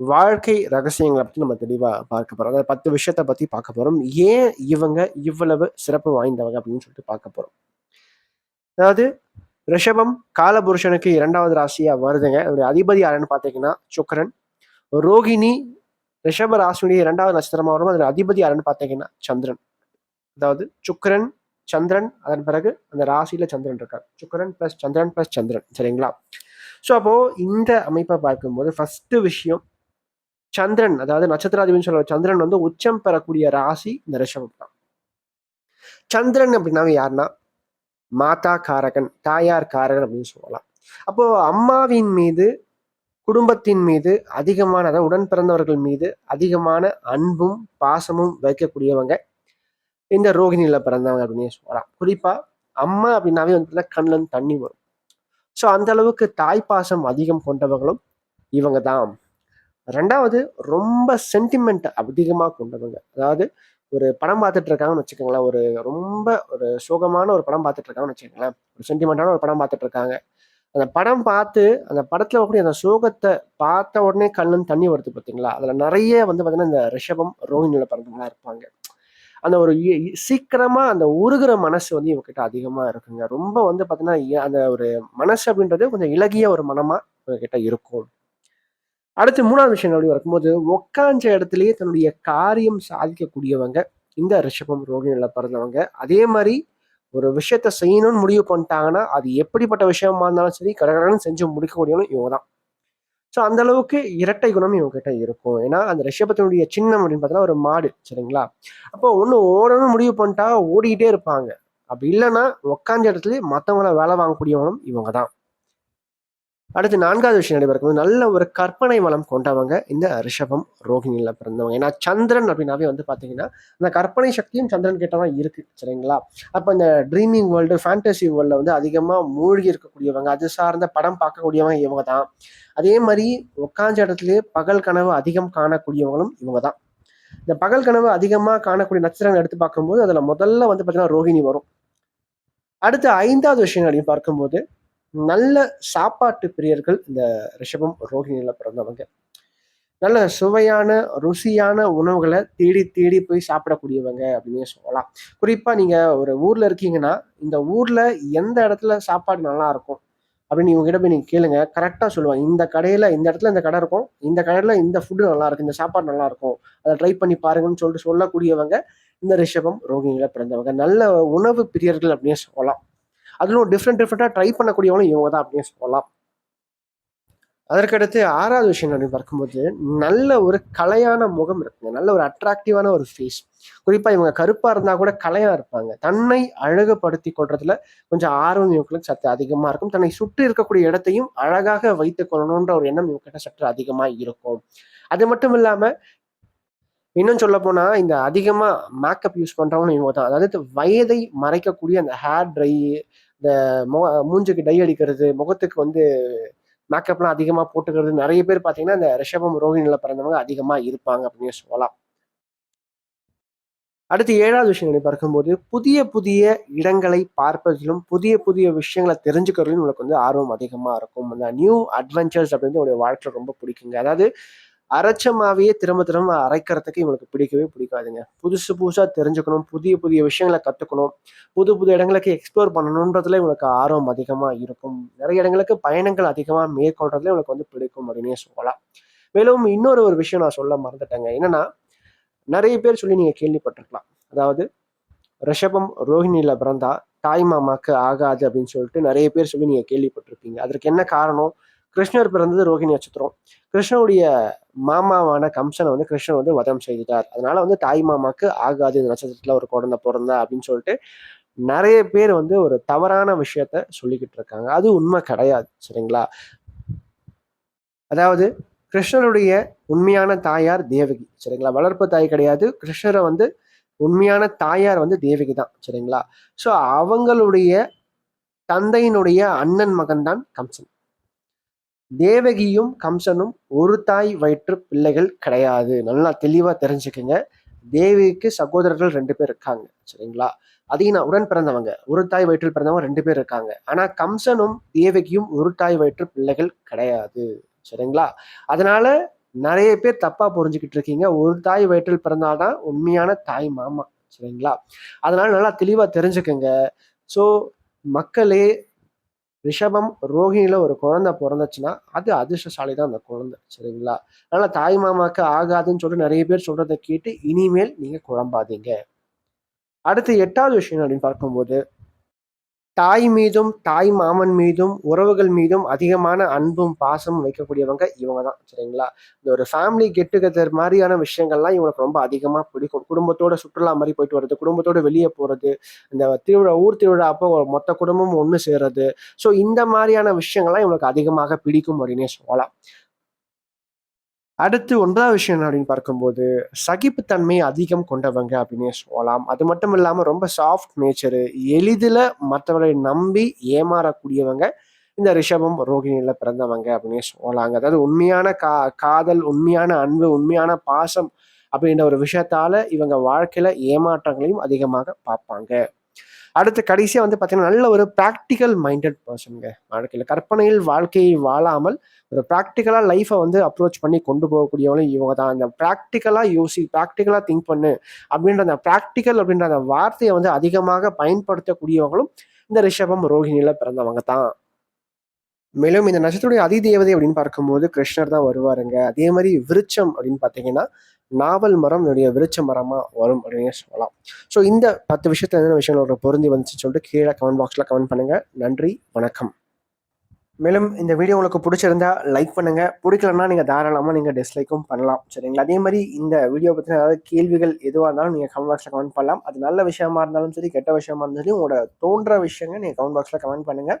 வாழ்க்கை ரகசியங்களை பற்றி நம்ம தெளிவாக பார்க்க போகிறோம் அதாவது பத்து விஷயத்தை பற்றி பார்க்க போகிறோம் ஏன் இவங்க இவ்வளவு சிறப்பு வாய்ந்தவங்க அப்படின்னு சொல்லிட்டு பார்க்க போகிறோம் அதாவது ரிஷபம் காலபுருஷனுக்கு இரண்டாவது ராசியாக வருதுங்க. அதனுடைய அதிபதி யாருன்னு பார்த்தீங்கன்னா சுக்கரன். ரோகிணி ரிஷப ராசியுடைய இரண்டாவது நட்சத்திரமாக வரும் அதனுடைய அதிபதி யாருன்னு பார்த்தீங்கன்னா சந்திரன். அதாவது சுக்கரன் சந்திரன் அதன் பிறகு அந்த ராசியில் சந்திரன் இருக்கார். சுக்கிரன் ப்ளஸ் சந்திரன் ப்ளஸ் சந்திரன். சரிங்களா? ஸோ அப்போது இந்த அமைப்பை பார்க்கும்போது ஃபஸ்ட்டு விஷயம் சந்திரன் அதாவது நட்சத்திராதிபதினு சொல்ற சந்திரன் வந்து உச்சம் பெறக்கூடிய ராசி இந்த ரிஷபம் தான். சந்திரன் அப்படின்னாவே யாருன்னா மாதா காரகன் தாயார் காரகன் அப்படின்னு சொல்லலாம். அப்போ அம்மாவின் மீது குடும்பத்தின் மீது அதிகமான அதாவது உடன் பிறந்தவர்கள் மீது அதிகமான அன்பும் பாசமும் வைக்கக்கூடியவங்க இந்த ரோகிணியில பிறந்தவங்க அப்படின்னு சொல்லலாம். குறிப்பா அம்மா அப்படின்னாவே வந்து பார்த்தீங்கன்னா தண்ணி வரும். ஸோ அந்த அளவுக்கு தாய் பாசம் அதிகம் கொண்டவங்களும் இவங்க தான். ரெண்டாவது ரொம்ப சென்டிமெண்ட் அதிகமாக கொண்டவங்க. அதாவது ஒரு படம் பார்த்துட்டு இருக்காங்கன்னு வச்சுக்கோங்களேன் ஒரு ரொம்ப ஒரு சோகமான ஒரு படம் பார்த்துட்டு இருக்காங்கன்னு வச்சுக்கோங்களேன் ஒரு சென்டிமெண்டான ஒரு படம் பார்த்துட்டு இருக்காங்க. அந்த படம் பார்த்து அந்த படத்தில் கூட அந்த சோகத்தை பார்த்த உடனே கண்ணுன்னு தண்ணி வருது பார்த்தீங்களா அதில் நிறைய வந்து பார்த்தீங்கன்னா இந்த ரிஷபம் ரோஹிணியில பிறந்தவங்களாம் இருப்பாங்க. அந்த ஒரு இ- அந்த உருகிற மனசு வந்து இவங்ககிட்ட அதிகமாக இருக்குங்க. ரொம்ப வந்து பார்த்தீங்கன்னா அந்த ஒரு மனசு அப்படின்றது கொஞ்சம் இலகிய ஒரு மனமாக இவங்ககிட்ட இருக்கும். அடுத்து மூணாவது விஷயம் அப்படி வரும்போது உக்காஞ்ச இடத்துலயே தன்னுடைய காரியம் சாதிக்கக்கூடியவங்க இந்த ரிஷபம் ரோகிணியில் பிறந்தவங்க. அதே மாதிரி ஒரு விஷயத்த செய்யணும்னு முடிவு பண்ணிட்டாங்கன்னா அது எப்படிப்பட்ட விஷயமா இருந்தாலும் சரி கடகடன்னு செஞ்சு முடிக்கக்கூடியவனும் இவங்க தான் ஸோ அந்த அளவுக்கு இரட்டை குணம் இவங்ககிட்ட இருக்கும். ஏன்னா அந்த ரிஷபத்தினுடைய சின்னம் அப்படின்னு பார்த்தீங்கன்னா ஒரு மாடு சரிங்களா? அப்போ ஒன்று ஓடணும்னு முடிவு பண்ணிட்டா ஓடிக்கிட்டே இருப்பாங்க. அப்படி இல்லைன்னா உக்காந்த இடத்துல மற்றவங்கள வேலை வாங்கக்கூடியவனும் இவங்க தான் அடுத்து நான்காவது விஷயம் நடைபெறும் நல்ல ஒரு கற்பனை வளம் கொண்டவங்க இந்த ரிஷபம் ரோகிணியில் பிறந்தவங்க. ஏன்னா சந்திரன் அப்படின்னாவே வந்து பார்த்தீங்கன்னா அந்த கற்பனை சக்தியும் சந்திரன் கிட்ட தான் இருக்கு சரிங்களா? அப்போ இந்த ட்ரீமிங் வேர்ல்டு ஃபேண்டசி வேர்ல்டில் வந்து அதிகமாக மூழ்கி இருக்கக்கூடியவங்க அது சார்ந்த படம் பார்க்கக்கூடியவங்க இவங்க தான் அதே மாதிரி உட்காந்த இடத்துலயே பகல் கனவு அதிகம் காணக்கூடியவங்களும் இவங்க தான் இந்த பகல் கனவு அதிகமாக காணக்கூடிய நட்சத்திரங்கள் எடுத்து பார்க்கும்போது அதில் முதல்ல வந்து பார்த்தீங்கன்னா ரோகிணி வரும். அடுத்து ஐந்தாவது விஷயம் அப்படின்னு பார்க்கும்போது நல்ல சாப்பாட்டு பிரியர்கள் இந்த ரிஷபம் ரோகிணியில பிறந்தவங்க. நல்ல சுவையான ருசியான உணவுகளை தேடி தேடி போய் சாப்பிடக்கூடியவங்க அப்படின்னு சொல்லலாம். குறிப்பா நீங்க ஒரு ஊர்ல இருக்கீங்கன்னா இந்த ஊர்ல எந்த இடத்துல சாப்பாடு நல்லா இருக்கும்? அப்படின்னு இவங்ககிட்ட போய் நீங்கள் கேளுங்க. கரெக்டாக சொல்லுவாங்க. இந்த கடையில் இந்த இடத்துல இந்த கடை இருக்கும். இந்த கடையில் இந்த ஃபுட்டு நல்லா இருக்கும் இந்த சாப்பாடு நல்லா இருக்கும். அதை ட்ரை பண்ணி பாருங்கன்னு சொல்லிட்டு சொல்லக்கூடியவங்க இந்த ரிஷபம் ரோகிணியில் பிறந்தவங்க. நல்ல உணவு பிரியர்கள் அப்படின்னு சொல்லலாம். அதிலும் டிஃப்ரெண்ட் டிஃப்ரெண்ட்டாக ட்ரை பண்ணக்கூடியவங்களும் இவங்க தான் அப்படின்னு சொல்லலாம். அதற்கடுத்து ஆறாவது விஷயம் அப்படின்னு பார்க்கும்போது நல்ல ஒரு கலையான முகம் இருக்குங்க. நல்ல ஒரு அட்ராக்டிவான ஒரு ஃபேஸ் குறிப்பாக இவங்க கருப்பாக இருந்தால் கூட கலையாக இருப்பாங்க. தன்னை அழகுபடுத்தி கொள்றதுல கொஞ்சம் ஆர்வம் இவங்களுக்கு சற்று அதிகமாக இருக்கும். தன்னை சுற்றி இருக்கக்கூடிய இடத்தையும் அழகாக வைத்துக் கொள்ளணுன்ற ஒரு எண்ணம் இவங்ககிட்ட சற்று அதிகமாக இருக்கும். அது மட்டும் இல்லாமல் இன்னும் சொல்ல போனால் இந்த அதிகமாக மேக்கப் யூஸ் பண்ணுறவங்களும் இவங்க தான். அதாவது வயதை மறைக்கக்கூடிய அந்த ஹேர் ட்ரை இந்த மு மூஞ்சுக்கு டை அடிக்கிறது முகத்துக்கு வந்து மேக்கப்லாம் அதிகமா போட்டுக்கிறது நிறைய பேர் பார்த்தீங்கன்னா இந்த ரிஷபம் ரோஹிணியில் பிறந்தவங்க அதிகமா இருப்பாங்க அப்படின்னு சொல்லலாம். அடுத்து ஏழாவது விஷயங்களை பார்க்கும்போது புதிய புதிய இடங்களை பார்ப்பதிலும் புதிய புதிய விஷயங்களை தெரிஞ்சுக்கிறதுலும் உங்களுக்கு வந்து ஆர்வம் அதிகமா இருக்கும். அந்த நியூ அட்வென்ச்சர்ஸ் அப்படின்னு உங்களுடைய வாழ்க்கை ரொம்ப பிடிக்குங்க. அதாவது அரைச்சமாவே திரும்ப திரும்ப அரைக்கிறதுக்கு இவங்களுக்கு பிடிக்கவே பிடிக்காதுங்க. புதுசு புதுசாக தெரிஞ்சுக்கணும் புதிய புதிய விஷயங்களை கற்றுக்கணும் புது புது இடங்களுக்கு எக்ஸ்ப்ளோர் பண்ணணுன்றதுல இவங்களுக்கு ஆர்வம் அதிகமாக இருக்கும். நிறைய இடங்களுக்கு பயணங்கள் அதிகமாக மேற்கொள்றதுல இவங்களுக்கு வந்து பிடிக்கும் அப்படின்னே சொல்லலாம். மேலும் இன்னொரு ஒரு விஷயம் நான் சொல்ல மறந்துட்டேங்க. என்னன்னா நிறைய பேர் சொல்லி நீங்கள் கேள்விப்பட்டிருக்கலாம். அதாவது ரிஷபம் ரோஹிணியில் பிறந்தா தாய் மாமாக்கு ஆகாது அப்படின்னு சொல்லிட்டு நிறைய பேர் சொல்லி நீங்கள் கேள்விப்பட்டிருப்பீங்க. அதற்கு என்ன காரணம்? கிருஷ்ணர் பிறந்தது ரோகிணி நட்சத்திரம். கிருஷ்ணனுடைய மாமாவான கம்சனை வந்து கிருஷ்ணன் வந்து வதம் செய்துட்டார். அதனால வந்து தாய் மாமாக்கு ஆகாது இந்த நட்சத்திரத்துல ஒரு குழந்தை பிறந்தா அப்படின்னு சொல்லிட்டு நிறைய பேர் வந்து ஒரு தவறான விஷயத்த சொல்லிக்கிட்டு இருக்காங்க. அது உண்மை கிடையாது சரிங்களா? அதாவது கிருஷ்ணருடைய உண்மையான தாயார் தேவகி சரிங்களா? வளர்ப்பு தாய் கிடையாது. கிருஷ்ணரை வந்து உண்மையான தாயார் வந்து தேவகி தான் சரிங்களா? ஸோ அவங்களுடைய தந்தையினுடைய அண்ணன் மகன்தான் கம்சன். தேவகியும் கம்சனும் ஒரு தாய் வயிற்று பிள்ளைகள் கிடையாது. நல்லா தெளிவாக தெரிஞ்சுக்கோங்க. தேவிக்கு சகோதரர்கள் ரெண்டு பேர் இருக்காங்க சரிங்களா? அதையும் நான் உடன் பிறந்தவங்க ஒரு தாய் வயிற்றில் பிறந்தவங்க ரெண்டு பேர் இருக்காங்க. ஆனால் கம்சனும் தேவகியும் ஒரு தாய் வயிற்று பிள்ளைகள் கிடையாது சரிங்களா? அதனால நிறைய பேர் தப்பா புரிஞ்சுக்கிட்டு இருக்கீங்க. ஒரு தாய் வயிற்றில் பிறந்தால்தான் உண்மையான தாய் மாமா சரிங்களா? அதனால நல்லா தெளிவாக தெரிஞ்சுக்கோங்க. ஸோ மக்களே ரிஷபம் ரோஹிணியில ஒரு குழந்தை பிறந்துச்சுன்னா அது அதிர்ஷ்டசாலி தான் அந்த குழந்தை சரிங்களா? அதனால தாய் மாமாக்கு ஆகாதுன்னு சொல்லிட்டு நிறைய பேர் சொல்றதை கேட்டு இனிமேல் நீங்க குழம்பாதீங்க. அடுத்து எட்டாவது விஷயம் அப்படின்னு பார்க்கும்போது தாய் மீதும் தாய் மாமன் மீதும் உறவுகள் மீதும் அதிகமான அன்பும் பாசமும் வைக்கக்கூடியவங்க இவங்க தான் சரிங்களா? இந்த ஒரு ஃபேமிலி கெட் டுகெதர் மாதிரியான விஷயங்கள்லாம் இவங்களுக்கு ரொம்ப அதிகமாக பிடிக்கும். குடும்பத்தோட சுற்றுலா மாதிரி போயிட்டு வர்றது குடும்பத்தோட வெளியே போகிறது இந்த திருவிழா ஊர் திருவிழா அப்போ மொத்த குடும்பமும் ஒன்று சேர்றது. ஸோ இந்த மாதிரியான விஷயங்கள்லாம் இவங்களுக்கு அதிகமாக பிடிக்கும் அப்படின்னே சொல்லலாம். அடுத்து ஒன்பதாவது விஷயம் என்ன அப்படின்னு பார்க்கும்போது சகிப்புத்தன்மை அதிகம் கொண்டவங்க அப்படின்னே சொல்லலாம். அது மட்டும் இல்லாமல் ரொம்ப சாஃப்ட் நேச்சரு எளிதில் மற்றவர்களை நம்பி ஏமாறக்கூடியவங்க இந்த ரிஷபம் ரோகிணியில் பிறந்தவங்க அப்படின்னே சொல்லலாங்க. அதாவது உண்மையான கா காதல் உண்மையான அன்பு உண்மையான பாசம் அப்படின்ற ஒரு விஷயத்தால இவங்க வாழ்க்கையில ஏமாற்றங்களையும் அதிகமாக பார்ப்பாங்க. அடுத்து கடைசியாக வந்து பார்த்தீங்கன்னா நல்ல ஒரு ப்ராக்டிக்கல் மைண்டட் பர்சனுங்க வாழ்க்கையில் கற்பனையில் வாழ்க்கையை வாழாமல் ஒரு ப்ராக்டிக்கலாக லைஃப்பை வந்து அப்ரோச் பண்ணி கொண்டு போகக்கூடியவங்களும் இவங்க தான். அந்த ப்ராக்டிக்கலாக யோசி ப்ராக்டிக்கலாக திங்க் பண்ணு அப்படின்ற அந்த ப்ராக்டிக்கல் அப்படின்ற அந்த வார்த்தையை வந்து அதிகமாக பயன்படுத்தக்கூடியவங்களும் இந்த ரிஷபம் ரோஹிணியில் பிறந்தவங்க தான். மேலும் இந்த நட்சத்திரத்துடைய அதிதேவதை அப்படின்னு பார்க்கும்போது கிருஷ்ணர் தான் வருவாருங்க. அதே மாதிரி விருச்சம் அப்படின்னு பார்த்தீங்கன்னா நாவல் மரம் என்னுடைய விருச்ச மரமாக வரும் அப்படின்னு சொல்லலாம். ஸோ இந்த பத்து விஷயத்துல என்னென்ன விஷயங்களோட பொருந்தி வந்துச்சு சொல்லிட்டு கீழே கமெண்ட் பாக்ஸில் கமெண்ட் பண்ணுங்கள் நன்றி வணக்கம். மேலும் இந்த வீடியோ உங்களுக்கு பிடிச்சிருந்தா லைக் பண்ணுங்க. பிடிக்கலன்னா நீங்கள் தாராளமாக நீங்கள் டிஸ்லைக்கும் பண்ணலாம். சரிங்களா? அதே மாதிரி இந்த வீடியோ பற்றின ஏதாவது கேள்விகள் எதுவாக இருந்தாலும் நீங்கள் கமெண்ட் பாக்ஸில் கமெண்ட் பண்ணலாம். அது நல்ல விஷயமா இருந்தாலும் சரி கெட்ட விஷயமா இருந்தாலும் சரி உங்களோட தோன்ற விஷயங்கள் நீங்கள் கமெண்ட் பாக்ஸில் கமெண்ட் பண்ணுங்கள்